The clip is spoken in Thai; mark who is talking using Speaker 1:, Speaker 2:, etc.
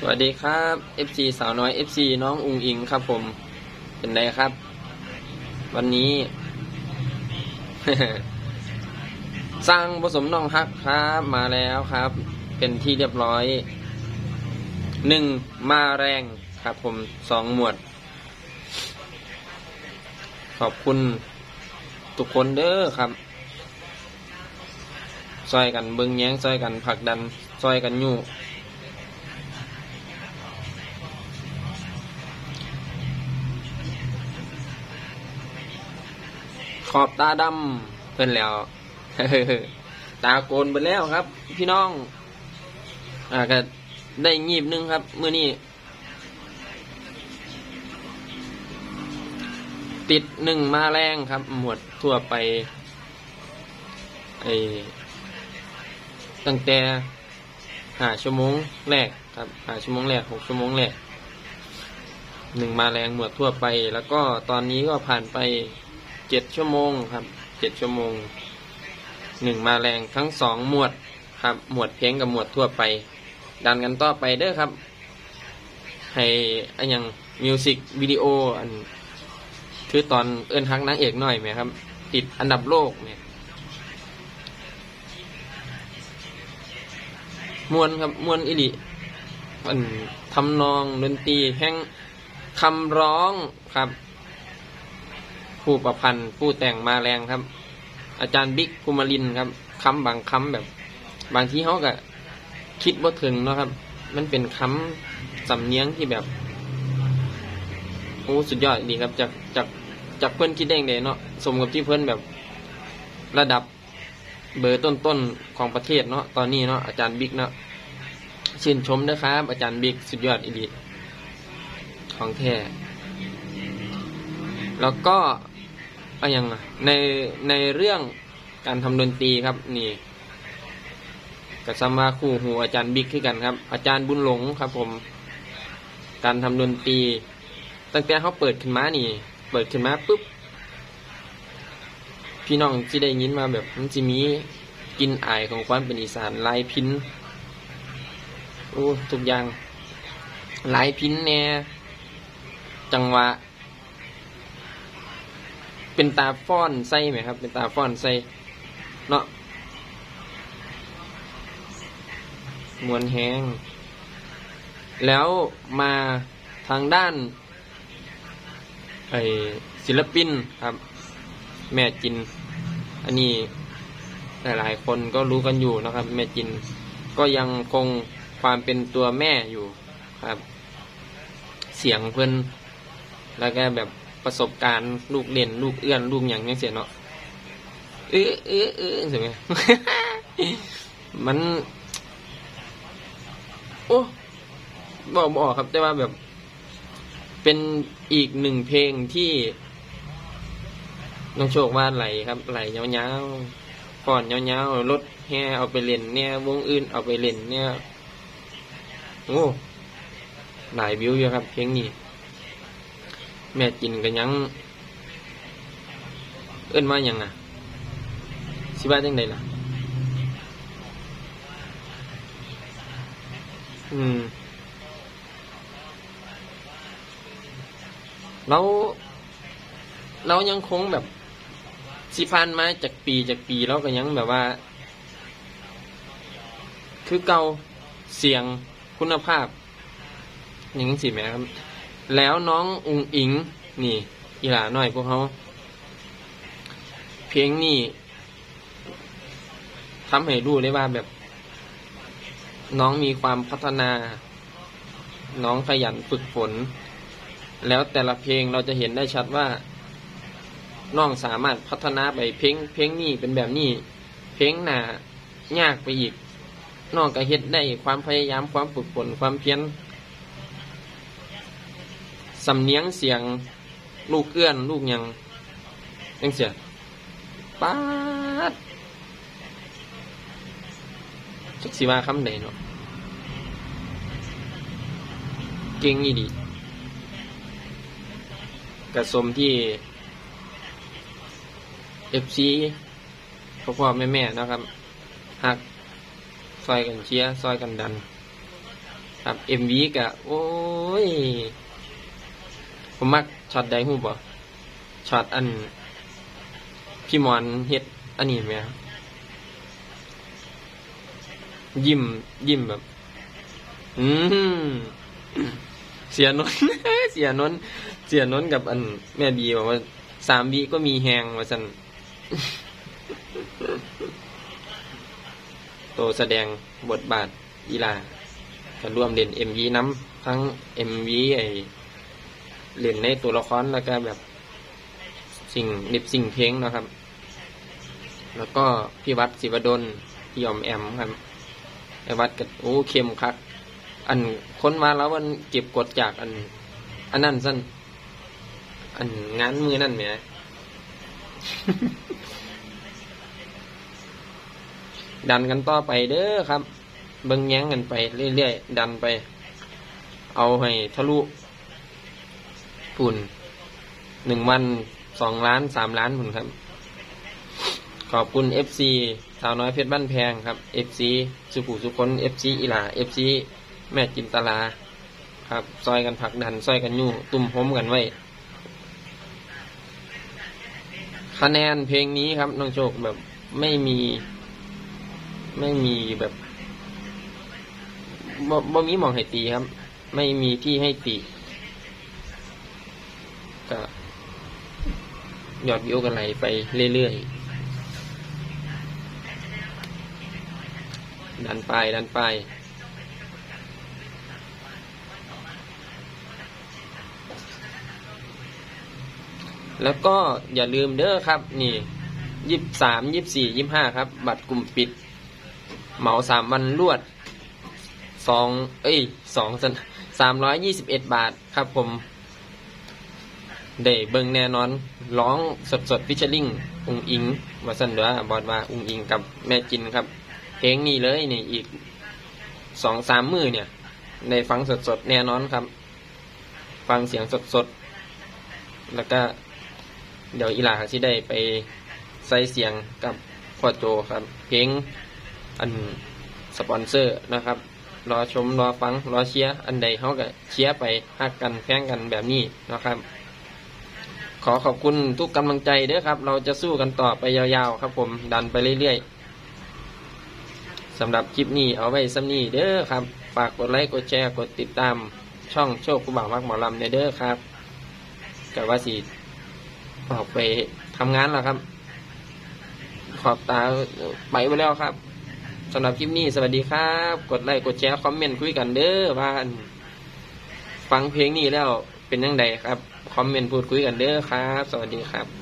Speaker 1: สวัสดีครับ FC สาวน้อย FC น้องอุงอิงครับ ผม เป็นไงครับ วันนี้ สร้างผสมน้องฮักครับมาแล้วครับ เป็นที่เรียบร้อยหนึ่งมาแรงครับ ผมสองหมวด ขอบคุณ ทุกคนเด้อครับซอยกันเบิงแย้งซอยกันผลักดันซอยกันอยู่ อบตาดำเพิ่นแล้วตาโกนไปแล้วครับ พี่น้อง อ่าก็ได้งีบหนึงครับมื้อนี้ติดหนึ่งมาแรงครับ หมวดทั่วไปไอตั้งแต่หาชั่วโมงแรกครับหาชั่วโมงแรกหกชั่วโมงแรกหนึ่งมาแรงหมวดทั่วไป แล้วก็ตอนนี้ก็ผ่านไป เจ็ดชั่วโมงครับเจ็ดชั่วโมงหนึ่งมาแรงทั้งสองหมวดครับ หมวดเพลงกับหมวดทั่วไป ดันกันต่อไปเด้อครับ ให้อันยังมิวสิกวิดีโออันคือตอนเอินฮักนางเอกหน่อยไหมครับ ติดอันดับโลกเนี่ยมวนครับมวนอิลิมันทำนองดนตรีแห่งคำร้องครับ ผู้ประพันธ์ ผู้แต่งมาแรงครับ อาจารย์บิ๊กกุมารินครับคำบางคำแบบ บางทีเขาก็คิดว่าถึงเนาะครับ มันเป็นคำสำเนียงที่แบบโอ้สุดยอดดีครับ จากจากจากเพื่อนคิดได้งเดเนาะสมกับที่เพื่อนแบบระดับเบอร์ต้นๆของประเทศเนาะตอนนี้เนาะอาจารย์บิ๊กเนาะชื่นชมนะครับ อาจารย์บิ๊กสุดยอดอีดีของแท้แล้วก็ อะยังอะในในเรื่องการทำดนตรีครับ นี่กับสมาคู่หูอาจารย์บิ๊กขึ้นกันครับ อาจารย์บุญหลงครับ ผม การทำดนตรี ตั้งแต่เขาเปิดขึ้นมานี่ เปิดขึ้นมาปุ๊บพี่น้องที่ได้ยินมาแบบมันจะมีกินอายของความเป็นอีสานลายพินโอ้ทุกอย่างลายพินแน่จังหวะ เป็นตาฟ้อนใส่ไหมครับ เป็นตาฟ้อนใส่เนาะมวนแห้ง แล้วมาทางด้านไอศิลปินครับ แม่จิน อันนี้หลายๆคนก็รู้กันอยู่นะครับ แม่จิน ก็ยังคงความเป็นตัวแม่อยู่ครับ เสียงเพื่อนแล้วก็แบบ ประสบการณ์ลูกเด่นลูกเอื้อนลูกอย่างนี้เสียเนาะเออเออเออใช่ไหมมันโอ้บอกบอกครับ แต่ว่าแบบ เป็นอีกหนึ่งเพลงที่น้องโชควาไหลครับ ไหลยาๆก่อนยาๆรถแห่เอาไปเล่นเนี่ยวงอื่นเอาไปเล่นเนี่ยโอ้หลายวิวอยู่ครับ เพลงนี้ แม่จินกันยัง เอิ้นว่าหยังอะสิว่าจังไดล่ะ อืมเราเรายังคงแบบสิพันมาจากปีจากปีเราก็ยังแบบว่า คือเก่าเสียงคุณภาพ อย่างนี้สิแม่ครับ แล้วน้องอุงอิง นี่อีหลาหน่อยพวกเขาเพลงนี่ทำให้รู้ได้ว่าแบบ น้องมีความพัฒนา น้องขยันฝึกฝน แล้วแต่ละเพลงเราจะเห็นได้ชัดว่า น้องสามารถพัฒนาไปเพลงเพลงนี้เป็นแบบนี้ เพลงหนายากไปอีกน้องก็เฮ็ดได้ความพยายามความฝึกฝนความเพียร สำเนียงเสียงลูกเอื้อน ลูกยังยังเสียป๊าดจักสิว่าคำใดเนาะเก่งอีดีกระสมที่ FC พ่อพ่อแม่แม่ๆนะครับหักซอยกันเชียร์ซอยกันดัน ครับ MV กะโอ้ย ผมมักช็อตใดหูบ่ช็อตอัน พี่มอนเฮ็ดอันนี้ไหมครับยิ้มยิ้มแบบ อืมเสียนนท์เสียนนท์เสียนนท์กับอัน แม่บีบอกว่าสามบีก็มีแหงว่าสันโตแสดงบทบาทอีลาก็ร่วมเล่นเอ็มวีน้ำทั้งเอ็มวีไอ เล่นในตัวละครแล้วก็แบบสิ่งนิบสิ่งเพลงนะครับ แล้วก็พี่วัดศิวดลพี่ยอมแอมครับไอวัดก็โอ้เข้มคัก อันค้นมาแล้วมันเก็บกดจากอัน อันนั้นสั้นอันงานมือนั่นแหมดันกันต่อไปเด้อครับ เบิ่งแย้งกันไปเรื่อยๆ ดันไป เอาให้ทะลุ ปุ่นหนึ่งวันสองล้านสามล้านพุ่นครับ ขอบคุณ FC สาวน้อยเพชรบ้านแพงครับ FC สุขุสุคน FC อีหลา FC แม่จินตลา ครับ ซอยกันผักดัน ซอยกันยู่ ตุ่มพมกันไว้ คะแนนเพลงนี้ครับน้องโชคแบบไม่มี ไม่มีแบบบ่บ่มีหมองให้ตีครับ ไม่มีที่ให้ตี ยอดวิวกันไหลไปเรื่อยๆ ดันไป ดันไป แล้วก็อย่าลืมเด้อครับ นี่ยี่สามยี่สี่ยี่ห้าครับ บัตรกลุ่มปิด เหมาสามวันรวดสองเอ้ยสองสันสามร้อยยี่สิบเอ็ดบาทครับผม ได้เบิ่งแน่นอนร้องสดสดฟิชเชอร์ลิงอุงอิงมาสันเด้อบอดว่าอุงอิงกับแม่จินครับเพลงนี้เลยนี่อีกสองสามมือเนี่ยได้ฟังสดสดแน่นอนครับ ฟังเสียงสดสดแล้วก็เดี๋ยวอีหลาที่ได้ไปใส่เสียงกับพ่อโจครับ เพลงอันสปอนเซอร์นะครับรอชมรอฟังรอเชียร์อันใดเขาก็เชียร์ไปฮักกันแพงกันแบบนี้นะครับ ขอขอบคุณทุกกำลังใจเด้อครับ เราจะสู้กันต่อไปยาวๆ ครับ ผมดันไปเรื่อยๆสำหรับคลิปนี้เอาไว้ซ้ำนี้เด้อครับฝากกดไลค์กดแชร์กดติดตาม ช่องโชคกุบ่าวมักหมอลำเด้อครับกับว่าสีออกไปทำงานแล้วครับ ขอบตาไปไปแล้วครับสำหรับคลิปนี้สวัสดีครับ กดไลค์กดแชร์คอมเมนต์คุยกันเด้อว่านฟังเพลงนี้แล้วเป็นยังไงครับ คอมเมนต์พูดคุยกันเด้อครับ สวัสดีครับ